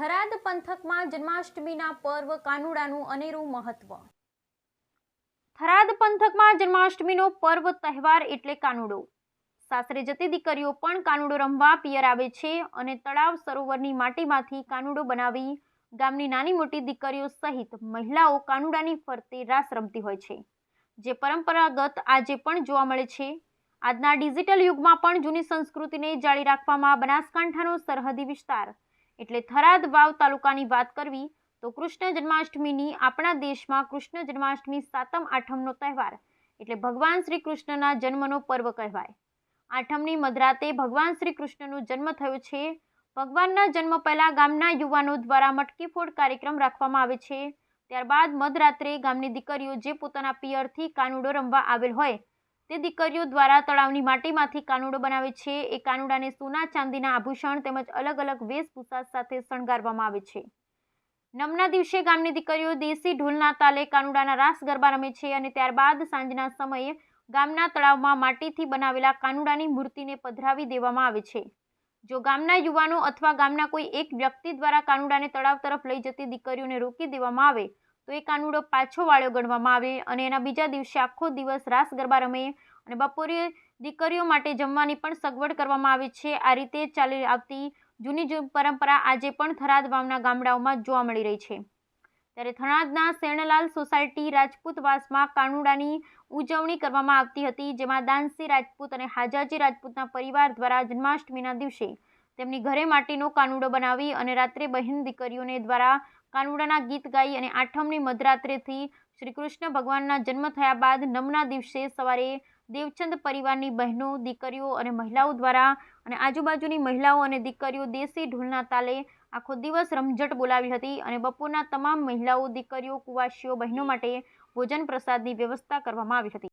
થરાદ પંથકમાં જન્માષ્ટમીના પર્વ કાનુડાનું અનેરું મહત્વ. થરાદ પંથકમાં જન્માષ્ટમીનો પર્વ તહેવાર એટલે કાનુડો. સાસરે જતી દીકરીઓ પણ કાનુડો રમવા પિયર આવે છે અને તળાવ સરોવરની માટીમાંથી કાનુડો બનાવી ગામની નાની મોટી દીકરીઓ સહિત મહિલાઓ કાનુડાની ફરતે રાસ રમતી હોય છે. જે પરંપરાગત આજે પણ જોવા મળે છે. આજના ડિજિટલ યુગમાં પણ જૂની સંસ્કૃતિને જાળી રાખવામાં બનાસકાંઠાનો સરહદી વિસ્તાર એટલે થરાદ વાવ તાલુકાની વાત કરવી તો કૃષ્ણ જન્માષ્ટમીની આપણા દેશમાં કૃષ્ણ જન્માષ્ટમી સાતમ આઠમનો તહેવાર એટલે ભગવાન શ્રી કૃષ્ણના જન્મનો પર્વ કહેવાય. આઠમની મધરાતે ભગવાન શ્રી કૃષ્ણનો જન્મ થયો છે. ભગવાનના જન્મ પહેલાં ગામના યુવાનો દ્વારા મટકી ફોડ કાર્યક્રમ રાખવામાં આવે છે. ત્યારબાદ મધરાત્રે ગામની દીકરીઓ જે પોતાના પિયરથી કાનુડો રમવા આવેલ હોય તે દીકરીઓ દ્વારા તળાવની માટીમાંથી કાનુડો બનાવે છે. એ કાનુડાને સોના, ચાંદીના આભૂષણ તેમજ અલગ અલગ વેશભૂષા સાથે શણગારવામાં આવે છે. નમના દિવસે ગામની દીકરીઓ દેશી ઢોલના તાલે કાનુડાના રાસ ગરબા રમે છે અને ત્યારબાદ સાંજના સમયે ગામના તળાવમાં માટીથી બનાવેલા કાનુડાની મૂર્તિને પધરાવી દેવામાં આવે છે. જો ગામના યુવાનો અથવા ગામના કોઈ એક વ્યક્તિ દ્વારા કાનુડાને તળાવ તરફ લઈ જતી દીકરીઓને રોકી દેવામાં આવે તો એ કાનુડો પાછો વાળ્યો ગણવામાં આવે અને એના બીજા દિવસે આખો દિવસ રાસ ગરબા રમે અને બપોરે દીકરીઓ માટે જમવાની પણ સગવડ કરવામાં આવે છે. આ રીતે ચાલી આવતી જૂની જૂની પરંપરા આજે પણ થરાદ વાવના ગામડાઓમાં જોવા મળી રહી છે. ત્યારે થરાદના શેણલાલ સોસાયટી રાજપૂતવાસમાં કાનુડાની ઉજવણી કરવામાં આવતી હતી, જેમાં દાનસી રાજપૂત અને હાજાજી રાજપૂતના પરિવાર દ્વારા જન્માષ્ટમીના દિવસે તેમની ઘરે માટીનો કાનુડો બનાવી અને રાત્રે બહેન દીકરીઓને દ્વારા કાનુડાના ગીત ગાઈ અને આઠમની મધરાત્રેથી શ્રી કૃષ્ણ ભગવાનના જન્મ થયા બાદ નમના દિવસે સવારે દેવચંદ પરિવારની બહેનો, દીકરીઓ અને મહિલાઓ દ્વારા અને આજુબાજુની મહિલાઓ અને દીકરીઓ દેશી ઢોલના તાલે આખો દિવસ રમઝટ બોલાવી હતી અને બપોરના તમામ મહિલાઓ, દીકરીઓ, કુવાસીઓ, બહેનો માટે ભોજન પ્રસાદની વ્યવસ્થા કરવામાં આવી હતી.